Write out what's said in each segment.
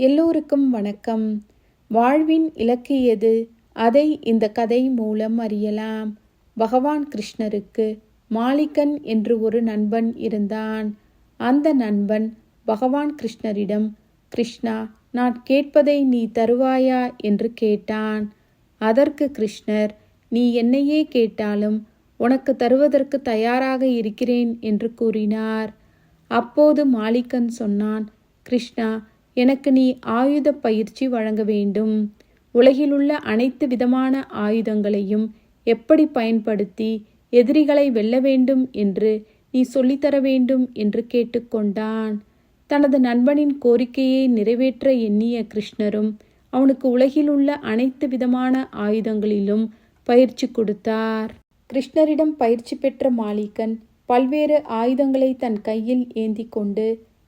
எல்லோருக்கும் வணக்கம். வாழ்வின் இலக்கு எது? அதை இந்த கதை மூலம் அறியலாம். பகவான் கிருஷ்ணருக்கு மாலிகன் என்று ஒரு நண்பன் இருந்தான். அந்த நண்பன் பகவான் கிருஷ்ணரிடம் கிருஷ்ணா நான் கேட்பதை நீ தருவாயா? என்று கேட்டான். அதற்கு கிருஷ்ணர் நீ என்னையே கேட்டாலும் உனக்கு தருவதற்கு தயாராக இருக்கிறேன் என்று கூறினார். அப்போது மாளிகன் சொன்னான் கிருஷ்ணா எனக்கு நீ ஆயுத பயிற்சி வழங்க வேண்டும். உலகிலுள்ள அனைத்து விதமான ஆயுதங்களையும் எப்படி பயன்படுத்தி எதிரிகளை வெல்ல வேண்டும் என்று நீ சொல்லித்தர வேண்டும் என்று கேட்டுக்கொண்டான். தனது நண்பனின் கோரிக்கையை நிறைவேற்ற எண்ணிய கிருஷ்ணரும் அவனுக்கு உலகிலுள்ள அனைத்து விதமான ஆயுதங்களிலும் பயிற்சி கொடுத்தார். கிருஷ்ணரிடம் பயிற்சி பெற்ற மாலிகன் பல்வேறு ஆயுதங்களை தன் கையில் ஏந்தி கொண்டு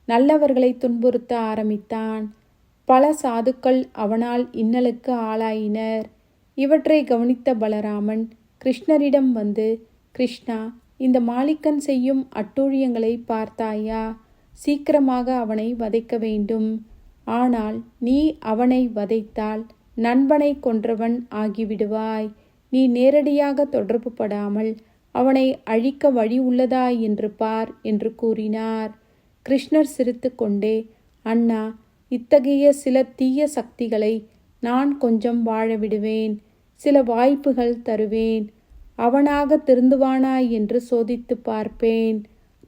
நல்லவர்களை துன்புறுத்த ஆரம்பித்தான். பல சாதுக்கள் அவனால் இன்னலுக்கு ஆளாயினர். இவற்றை கவனித்த பலராமன் கிருஷ்ணரிடம் வந்து கிருஷ்ணா இந்த மாலிக்கன் செய்யும் அட்டூழியங்களை பார்த்தாயா? சீக்கிரமாக அவனை வதைக்க வேண்டும். ஆனால் நீ அவனை வதைத்தால் நண்பனை கொன்றவன் ஆகிவிடுவாய். நீ நேரடியாக தொடர்பு படாமல் அவனை அழிக்க வழி உள்ளதா? என்று பார் என்று கூறினார். கிருஷ்ணர் சிரித்து கொண்டே அண்ணா இத்தகைய சில தீய சக்திகளை நான் கொஞ்சம் வாழ விடுவேன் சில வாய்ப்புகள் தருவேன். அவனாக திருந்துவானா என்று சோதித்து பார்ப்பேன்.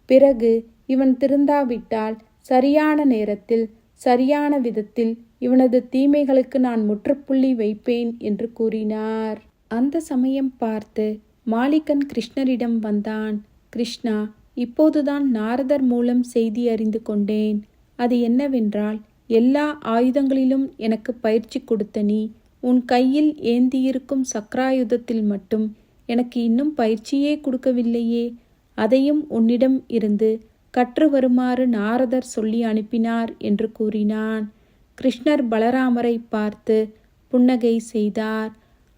பிறகு இவன் திருந்தாவிட்டால் சரியான நேரத்தில் சரியான விதத்தில் இவனது தீமைகளுக்கு நான் முற்றுப்புள்ளி வைப்பேன் என்று கூறினார். அந்த சமயம் பார்த்து மாலிகன் கிருஷ்ணரிடம் வந்தான். கிருஷ்ணா இப்போதுதான் நாரதர் மூலம் செய்தி அறிந்து கொண்டேன். அது என்னவென்றால் எல்லா ஆயுதங்களிலும் எனக்கு பயிற்சி கொடுத்த நீ உன் கையில் ஏந்தியிருக்கும் சக்கராயுதத்தில் மட்டும் எனக்கு இன்னும் பயிற்சியே கொடுக்கவில்லையே. அதையும் உன்னிடம் இருந்து கற்று வருமாறு நாரதர் சொல்லி அனுப்பினார் என்று கூறினான். கிருஷ்ணர் பலராமரை பார்த்து புன்னகை செய்தார்.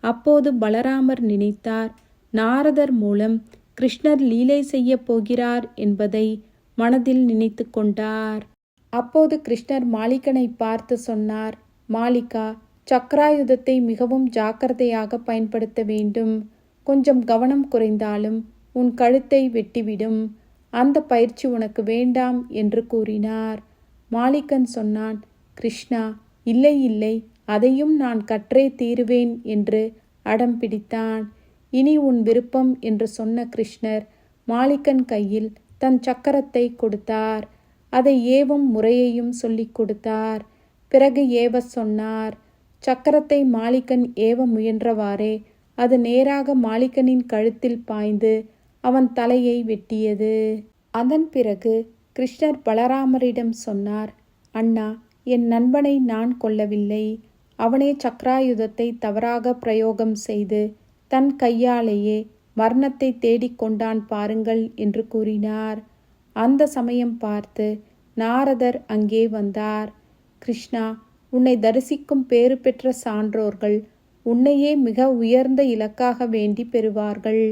அப்போது பலராமர் நினைத்தார் நாரதர் மூலம் கிருஷ்ணர் லீலை செய்ய போகிறார் என்பதை மனதில் நினைத்து கொண்டார். அப்போது கிருஷ்ணர் மாலிகனை பார்த்து சொன்னார் மாலிகா சக்கராயுதத்தை மிகவும் ஜாக்கிரதையாக பயன்படுத்த வேண்டும். கொஞ்சம் கவனம் குறைந்தாலும் உன் கழுத்தை வெட்டிவிடும். அந்த பயிற்சி உனக்கு வேண்டாம் என்று கூறினார். மாலிகன் சொன்னான் கிருஷ்ணா இல்லை இல்லை அதையும் நான் கற்றே தீருவேன் என்று அடம் பிடித்தான். இனி உன் விருப்பம் என்று சொன்ன கிருஷ்ணர் மாளிகன் கையில் தன் சக்கரத்தை கொடுத்தார். அதை ஏவும் முறையையும் சொல்லிக் கொடுத்தார். பிறகு ஏவ சொன்னார் சக்கரத்தை மாளிகன் ஏவ முயன்றவாறே அது நேராக மாளிகனின் கழுத்தில் பாய்ந்து அவன் தலையை வெட்டியது. அதன் பிறகு கிருஷ்ணர் பலராமரிடம் சொன்னார் அண்ணா என் நண்பனை நான் கொல்லவில்லை. அவனே சக்கராயுதத்தை தவறாக பிரயோகம் செய்து தன் கையாலேயே மரணத்தை தேடிக்கொண்டான் பாருங்கள் என்று கூறினார். அந்த சமயம் பார்த்து நாரதர் அங்கே வந்தார். கிருஷ்ணா உன்னை தரிசிக்கும் பேறு பெற்ற சான்றோர்கள் உன்னையே மிக உயர்ந்த இலக்காக வேண்டி பெறுவார்கள்.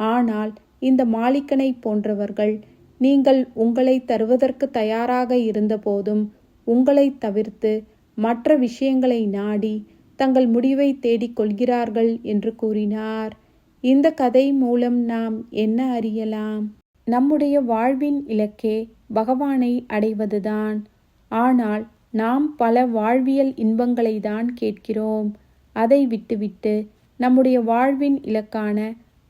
ஆனால் இந்த மாலிக்கனை போன்றவர்கள் நீங்கள் உங்களை தருவதற்கு தயாராக இருந்தபோதும் உங்களை தவிர்த்து மற்ற விஷயங்களை நாடி தங்கள் முடிவை தேடிக் கொள்கிறார்கள் என்று கூறினார். இந்த கதை மூலம் நாம் என்ன அறியலாம்? நம்முடைய வாழ்வின் இலக்கே பகவானை அடைவதுதான். ஆனால் நாம் பல வாழ்வியல் இன்பங்களை தான் கேட்கிறோம். அதை விட்டுவிட்டு நம்முடைய வாழ்வின் இலக்கான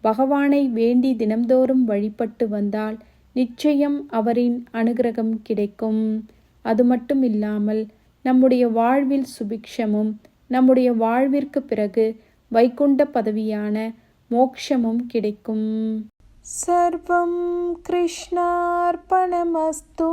பகவானை வேண்டி தினம்தோறும் வழிபட்டு வந்தால் நிச்சயம் அவரின் அனுகிரகம் கிடைக்கும். அது மட்டும் இல்லாமல் நம்முடைய வாழ்வில் சுபிக்ஷமும் நம்முடைய வாழ்விற்கு பிறகு வைகுண்ட பதவியான மோக்ஷமும் கிடைக்கும். சர்வம் கிருஷ்ணார்பணமஸ்தூ.